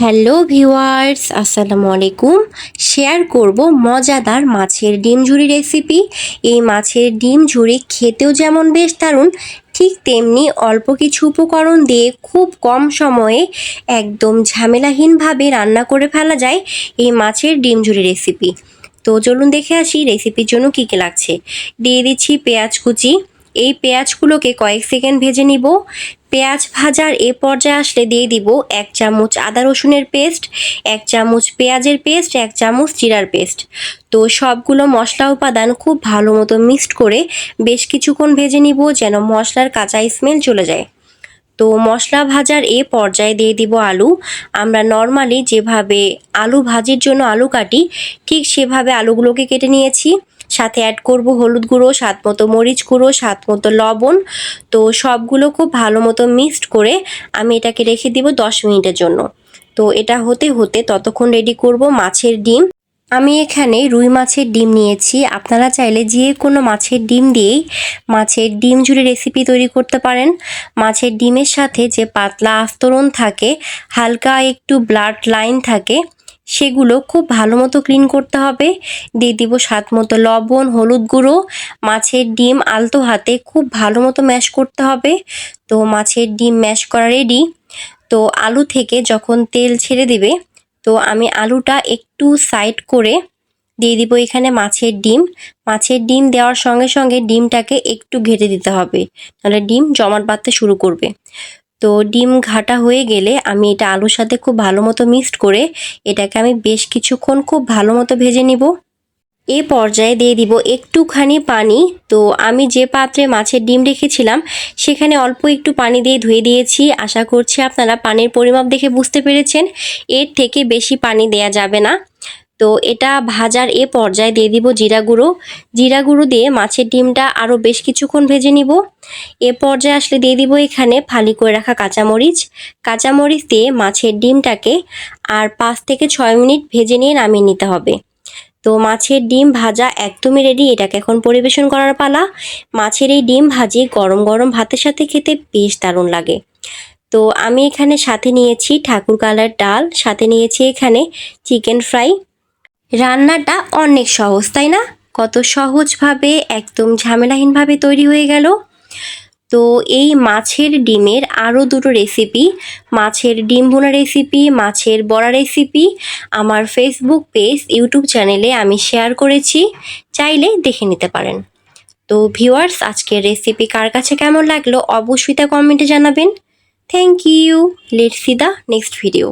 Hello viewers, আসসালামু আলাইকুম। Share করব মজাদার মাছের ডিম ঝুরি রেসিপি। এই মাছের ডিম ঝুড়ি খেতেও যেমন বেশ দারুণ, ঠিক তেমনি অল্প কিছু উপকরণ দিয়ে খুব কম সময়ে একদম ঝামেলাহীনভাবে রান্না করে ফেলা যায় এই মাছের ডিম ঝুরি রেসিপি। তো চলুন দেখে আসি রেসিপির জন্য কী কী লাগছে। দিয়ে দিচ্ছি পেঁয়াজ কুচি এই পেঁয়াজগুলোকে কয়েক সেকেন্ড ভেজে নিব। পেঁয়াজ ভাজার এ পর্যায়ে আসলে দিয়ে দিব এক চামচ আদা রসুনের পেস্ট, এক চামচ পেঁয়াজের পেস্ট, এক চামচ জিরার পেস্ট। তো সবগুলো মশলা উপাদান খুব ভালো মতো মিক্সড করে বেশ কিছুক্ষণ ভেজে নিব যেন মশলার কাঁচা স্মেল চলে যায়। তো মশলা ভাজার এ পর্যায়ে দিয়ে দিব আলু। আমরা নর্মালি যেভাবে আলু ভাজির জন্য আলু কাটি, ঠিক সেভাবে আলুগুলোকে কেটে নিয়েছি। সাথে অ্যাড করব হলুদ গুঁড়ো, স্বাদ মতো মরিচ গুঁড়ো, স্বাদ মতো লবণ। তো সবগুলো খুব ভালো মতো মিক্সড করে আমি এটাকে রেখে দিব দশ মিনিটের জন্য। তো এটা হতে হতে ততক্ষণ রেডি করব মাছের ডিম। আমি এখানে রুই মাছের ডিম নিয়েছি। আপনারা চাইলে যে কোনো মাছের ডিম দিয়েই মাছের ডিম জুড়ে রেসিপি তৈরি করতে পারেন। মাছের ডিমের সাথে যে পাতলা আস্তরণ থাকে, হালকা একটু ব্লাড লাইন থাকে সেগুলো খুব ভালো মতো ক্লিন করতে হবে। দিয়ে দিব স্বাদ মতো লবণ, হলুদ গুঁড়ো, মাছের ডিম আলতো হাতে খুব ভালো মতো ম্যাশ করতে হবে। তো মাছের ডিম ম্যাশ করা রেডি তো আলু থেকে যখন তেল ছেড়ে দিবে, তো আমি আলুটা একটু সাইড করে দিয়ে দিব এখানে মাছের ডিম। মাছের ডিম দেওয়ার সঙ্গে সঙ্গে ডিমটাকে একটু ঘেটে দিতে হবে। নাহলে ডিম জমাট বাঁধতে শুরু করবে। তো ডিম ঘাটা হয়ে গেলে আমি এটা আলুর সাথে খুব ভালো মতো মিক্সড করে এটাকে আমি বেশ কিছুক্ষণ খুব ভালো মতো ভেজে নিব। এ পর্যায়ে দিয়ে দিব একটুখানি পানি। তো আমি যে পাত্রে মাছের ডিম রেখেছিলাম, সেখানে অল্প একটু পানি দিয়ে ধুয়ে দিয়েছি। আশা করছি আপনারা পানির পরিমাপ দেখে বুঝতে পেরেছেন। এর থেকে বেশি পানি দেয়া যাবে না। তো এটা ভাজার এ পর্যায়ে দিয়ে দিব জিরা গুঁড়ো। জিরা গুঁড়ো দিয়ে মাছের ডিমটা আরও বেশ কিছুক্ষণ ভেজে নিব। এ পর্যায়ে আসলে দিয়ে দিব এখানে ফালি করে রাখা কাঁচামরিচ। কাঁচামরিচ দিয়ে মাছের ডিমটাকে আর পাঁচ থেকে ছয় মিনিট ভেজে নিয়ে নামিয়ে নিতে হবে। তো মাছের ডিম ভাজা একদমই রেডি এটাকে এখন পরিবেশন করার পালা। মাছের এই ডিম ভাজি গরম গরম ভাতের সাথে খেতে বেশ দারুণ লাগে। তো আমি এখানে সাথে নিয়েছি ঠাকুর কালার ডাল, সাথে নিয়েছি এখানে চিকেন ফ্রাই রান্নাটা অনেক সহজ, তাই না? কত সহজভাবে, একদম ঝামেলাহীনভাবে তৈরি হয়ে গেল। তো এই মাছের ডিমের আরও দুটো রেসিপি মাছের ডিম ভুনা রেসিপি মাছের বড়া রেসিপি আমার ফেসবুক পেজ ইউটিউব চ্যানেলে আমি শেয়ার করেছি, চাইলে দেখে নিতে পারেন। তো ভিউয়ার্স আজকের রেসিপি কার কাছে কেমন লাগল অবশ্যই তা কমেন্টে জানাবেন। Thank you let see the next video